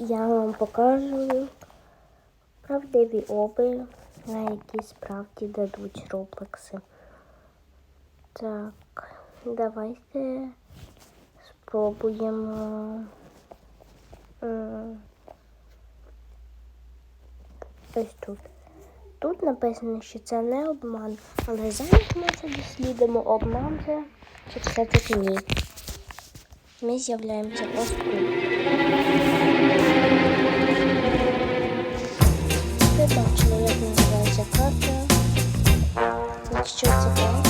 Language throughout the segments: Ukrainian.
я вам покажу правдиві оби, на які справді дадуть роблекси. Так, давайте спробуємо. Ось тут. Тут написано, що це не обман, але зараз ми це дослідимо, обман це чи все-таки ні. Ми з'являємося ось тут. Називається. Якщо це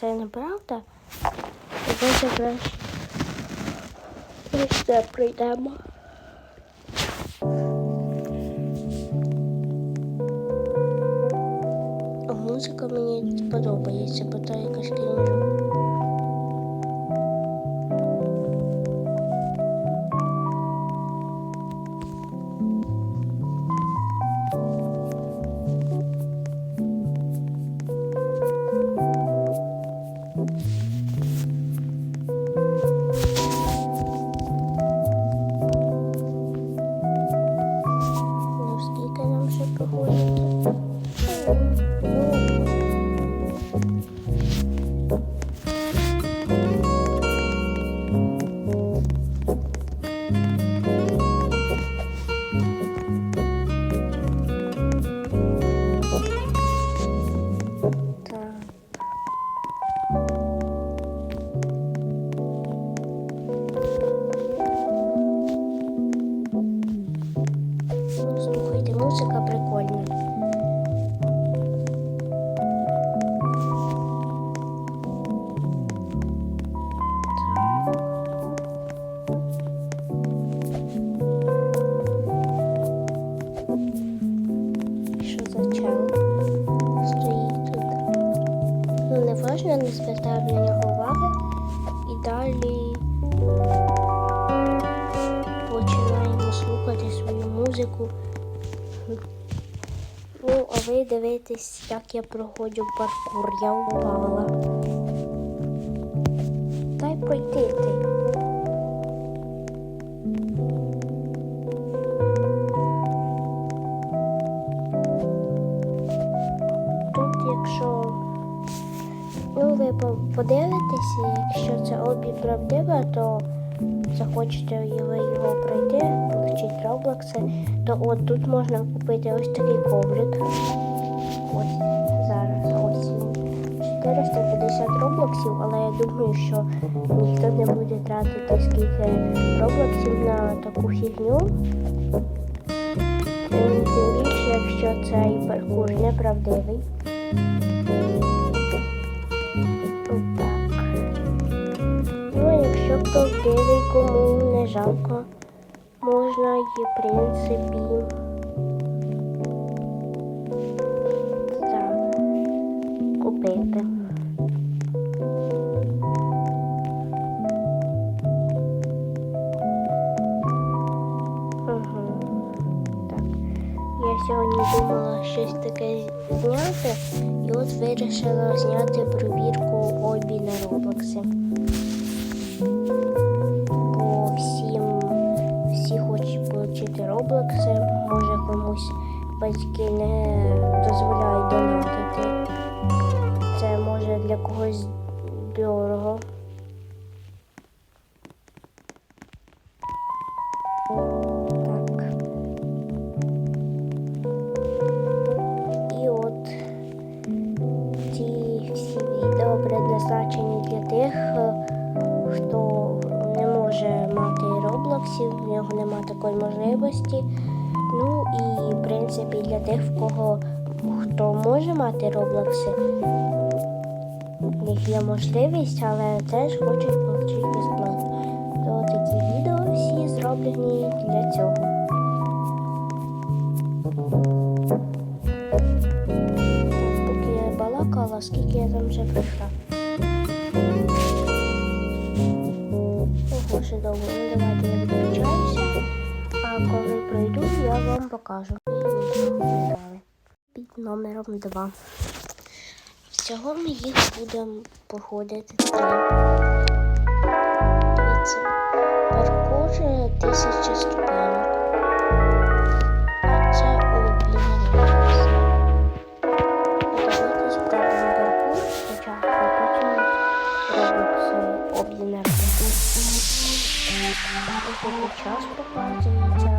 це неправда. Давайте краще. Ось це прийдемо. Музика мені подобається, бо то якась крінжу. Можна, не звертаю на нього уваги. І далі починаємо слухати свою музику. Ну, а ви дивитесь, як я проходжу паркур. Я упала. Дай пройти обі то захочете його пройти, получить роблокси, то от тут можна купити ось такий коврик. Ось зараз ось 450 роблоксів, але я думаю, що ніхто не буде тратити скільки роблоксів на таку фігню. Тим більше, якщо цей паркур неправдивий. Правдивий, кому не жалко, можна і в принципі. Так, купити. Сьогодні думала щось таке зняти, і от вирішила зняти провірку обі на роблокси. Бо всім всі хочуть отримати роблокси, може комусь батьки не дозволяють донатити. Це може для когось дорого. Можливості. Ну і в принципі для тих, в кого хто може мати роблокси, в них є можливість, але теж хочуть отримати безплатно. То такі відео всі зроблені для цього. Так, поки я балакала, скільки я там вже пройшла. 2. Всього ми їх будемо проходити три. Паркур тисяча роблокси обі час показується,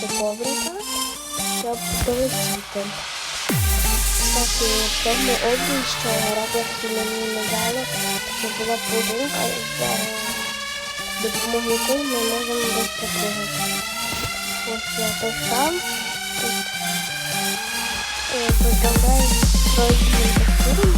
підбити коврика, щоб долетіти. Кстати, в тому обі, що роблокси мені не дали, що була пудинка, і за допомогою якої ми можемо десь. Ось я там, тут поздравляю з пройденим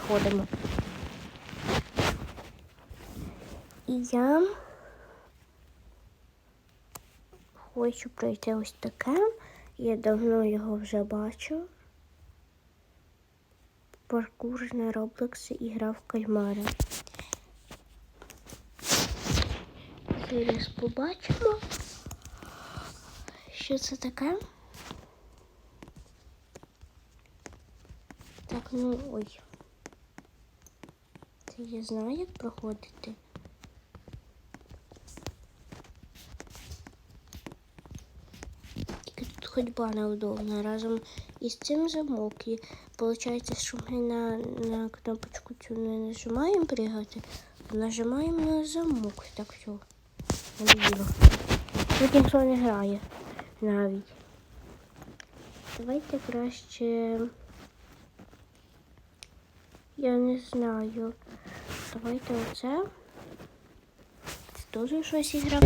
виходимо. І я хочу пройти ось таке. Я давно його вже бачу. Паркур на Роблоксі і грав в кальмари. Зараз побачимо, що це таке. Так, ну ой. Я знаю, як проходити. Тільки тут ходьба неудобна разом із цим замок. І виходить, що ми на, на кнопочку цю не нажимаємо пригати, а нажимаємо на замок. Так все. Тут ніхто не грає навіть. Давайте краще. Я не знаю. Давайте оце. Це теж щось ігра.